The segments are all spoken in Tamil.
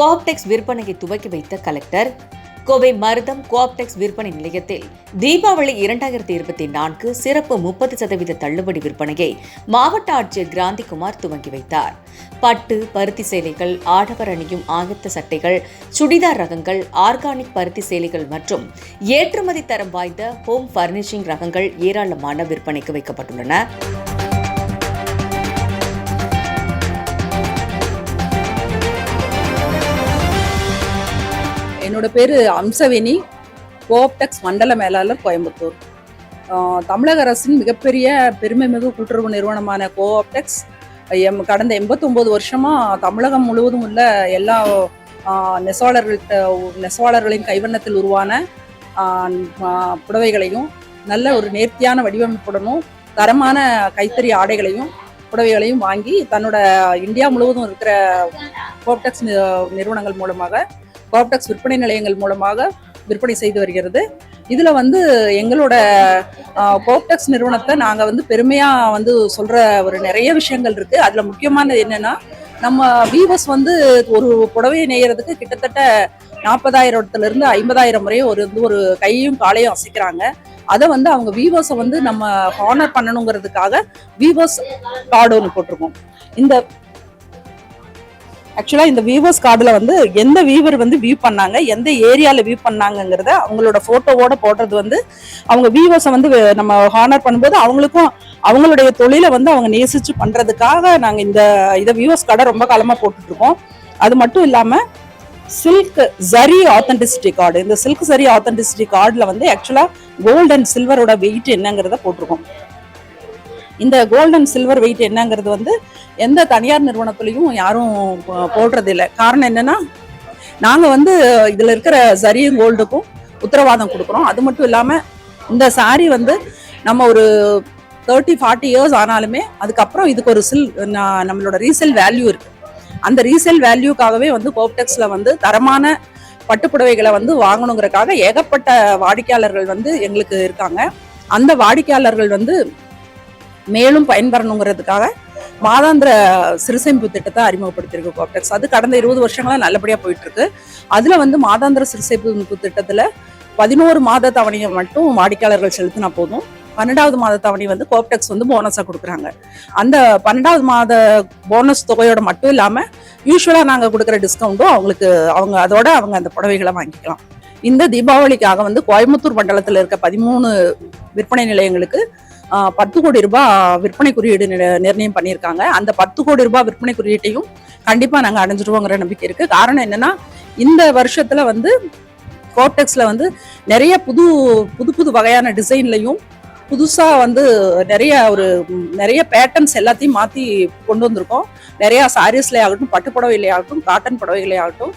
கோஆப்டெக்ஸ் விற்பனையை துவக்கி வைத்த கலெக்டர் கோவை மருதம் கோஆப்டெக்ஸ் விற்பனை நிலையத்தில் தீபாவளி இரண்டாயிரத்தி இருபத்தி நான்கு சிறப்பு முப்பது சதவீத தள்ளுபடி விற்பனையை மாவட்ட ஆட்சியர் கிராந்திகுமார் துவங்கி வைத்தார். பட்டு பருத்தி சேலைகள் ஆடவர் அணியும் ஆயத்த சட்டைகள் சுடிதார் ரகங்கள் ஆர்கானிக் பருத்தி சேலைகள் மற்றும் ஏற்றுமதி தரம் வாய்ந்த ஹோம் பர்னிஷிங் ரகங்கள் ஏராளமான விற்பனைக்கு வைக்கப்பட்டுள்ளன. என்னோட பேர் அம்சவேணி கோப்டெக்ஸ் மண்டல மேலாளர் கோயம்புத்தூர். தமிழக அரசின் மிகப்பெரிய பெருமைமிகு கூட்டுறவு நிறுவனமான கோஆப்டெக்ஸ். எம் கடந்த எண்பத்தொம்போது வருஷமாக தமிழகம் முழுவதும் உள்ள எல்லா நெசவாளர்கள்ட்ட நெசவாளர்களின் கைவண்ணத்தில் உருவான புடவைகளையும் நல்ல ஒரு நேர்த்தியான வடிவமைப்புடனும் தரமான கைத்தறி ஆடைகளையும் புடவைகளையும் வாங்கி தன்னோட இந்தியா முழுவதும் இருக்கிற கோப்டெக்ஸ் நிறுவனங்கள் மூலமாக காப்டெக்ஸ் விற்பனை நிலையங்கள் மூலமாக விற்பனை செய்து வருகிறது. இதில் வந்து எங்களோட கோப்டெக்ஸ் நிறுவனத்தை நாங்கள் வந்து பெருமையாக வந்து சொல்கிற ஒரு நிறைய விஷயங்கள் இருக்குது அதில் முக்கியமானது என்னென்னா நம்ம வீவர்ஸ் வந்து ஒரு புடவையை நெய்யறதுக்கு கிட்டத்தட்ட நாற்பதாயிரத்துலேருந்து ஐம்பதாயிரம் முறையும் ஒரு வந்து ஒரு கையும் காலையும் அசைக்கிறாங்க. அதை வந்து அவங்க வீவர்ஸை வந்து நம்ம ஹானர் பண்ணணுங்கிறதுக்காக வீவர்ஸ் கார்டு ஒன்று போட்டிருக்கோம். இந்த ஆக்சுவலாக இந்த வியூவர்ஸ் கார்டில் வந்து எந்த வியூவர் வந்து வியூ பண்ணாங்க எந்த ஏரியாவில் வியூ பண்ணாங்கங்கிறத அவங்களோட ஃபோட்டோவோட போடுறது வந்து அவங்க வியூவர்ஸை வந்து நம்ம ஹானர் பண்ணும்போது அவங்களுக்கும் அவங்களுடைய தொழிலை வந்து அவங்க நேசித்து பண்ணுறதுக்காக நாங்கள் இந்த இதை வியூவர்ஸ் கார்டை ரொம்ப காலமாக போட்டுட்ருக்கோம். அது மட்டும் இல்லாமல் சில்க் சரி ஆத்தென்டிசிட்டி கார்டு இந்த சில்க் சரி ஆத்தென்டிசிட்டி கார்டில் வந்து ஆக்சுவலாக கோல்டு அண்ட் சில்வரோட வெயிட் என்னங்கிறத போட்டிருக்கோம். இந்த கோல்டு அண்ட் சில்வர் வெயிட் என்னங்கிறது வந்து எந்த தனியார் நிறுவனத்துலையும் யாரும் போ- போடுறது இல்லை காரணம் என்னன்னா நாங்கள் வந்து இதில் இருக்கிற சரியும் கோல்டுக்கும் உத்தரவாதம் கொடுக்குறோம். அது மட்டும் இல்லாமல் இந்த சாரீ வந்து நம்ம ஒரு தேர்ட்டி ஃபார்ட்டி இயர்ஸ் ஆனாலுமே அதுக்கப்புறம் இதுக்கு ஒரு சில் நம்மளோட ரீசேல் வேல்யூ இருக்குது அந்த ரீசேல் வேல்யூக்காகவே வந்து கோப்டெக்ஸில் வந்து தரமான பட்டுப்புடவைகளை வந்து வாங்கணுங்கிறக்காக ஏகப்பட்ட வாடிக்கையாளர்கள் வந்து எங்களுக்கு இருக்காங்க. அந்த வாடிக்கையாளர்கள் வந்து மேலும் பயன்பெறணுங்கிறதுக்காக மாதாந்திர சிறுசேமிப்பு திட்டத்தை அறிமுகப்படுத்தியிருக்கு கோப்டெக்ஸ் அது கடந்த இருபது வருஷங்களாக நல்லபடியாக போயிட்டுருக்கு. அதில் வந்து மாதாந்திர சிறுசேமிப்பு திட்டத்தில் பதினோரு மாத தவணையை மட்டும் வாடிக்கையாளர்கள் செலுத்தினா போதும். பன்னெண்டாவது மாத தவணை வந்து கோப்டெக்ஸ் வந்து போனஸாக கொடுக்குறாங்க. அந்த பன்னெண்டாவது மாத போனஸ் தொகையோட மட்டும் இல்லாமல் யூஸ்வலாக நாங்கள் கொடுக்குற டிஸ்கவுண்ட்டும் அவங்களுக்கு அவங்க அதோட அவங்க அந்த புடவைகளை வாங்கிக்கலாம். இந்த தீபாவளிக்காக வந்து கோயம்புத்தூர் மண்டலத்தில் இருக்க பதிமூணு விற்பனை நிலையங்களுக்கு பத்து கோடி ரூபாய் விற்பனை குறியீடு நிர்ணயம் பண்ணியிருக்காங்க. அந்த பத்து கோடி ரூபாய் விற்பனை குறியீட்டையும் கண்டிப்பாக நாங்கள் அடைஞ்சிருவோங்கிற நம்பிக்கை இருக்கு. காரணம் என்னன்னா இந்த வருஷத்துல வந்து கோட்டெக்ஸில் வந்து நிறைய புது புது புது வகையான டிசைன்லையும் புதுசாக வந்து நிறைய ஒரு நிறைய பேட்டர்ன்ஸ் எல்லாத்தையும் மாற்றி கொண்டு வந்திருக்கோம். நிறையா சாரீஸ்லேயே ஆகட்டும் பட்டு புடவையிலே ஆகட்டும் காட்டன் புடவைகளே ஆகட்டும்.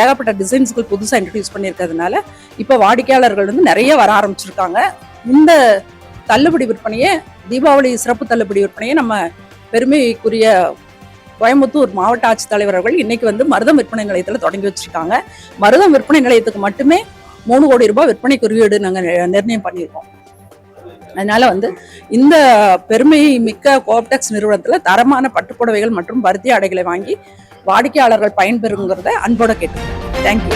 ஏகப்பட்ட டிசைன்ஸ்கள் புதுசாக இன்ட்ரடியூஸ் பண்ணியிருக்கிறதுனால இப்போ வாடிக்கையாளர்கள் வந்து நிறைய வர ஆரம்பிச்சிருக்காங்க. இந்த தள்ளுபடி விற்பனையே தீபாவளி சிறப்பு தள்ளுபடி விற்பனையை நம்ம பெருமைக்குரிய கோயம்புத்தூர் மாவட்ட ஆட்சித்தலைவர் அவர்கள் இன்னைக்கு வந்து மருதம் விற்பனை நிலையத்தில் தொடங்கி வச்சிருக்காங்க. மருதம் விற்பனை நிலையத்துக்கு மட்டுமே மூணு கோடி ரூபாய் விற்பனை குறியீடு நாங்கள் நிர்ணயம் பண்ணியிருக்கோம். அதனால வந்து இந்த பெருமை மிக்க கோப்டெக்ஸ் நிறுவனத்தில் தரமான பட்டுப்புடவைகள் மற்றும் பருத்தி ஆடைகளை வாங்கி வாடிக்கையாளர்கள் பயன்பெறுங்கிறத அன்போட கேட்டுக்கிறேன். தேங்க்யூ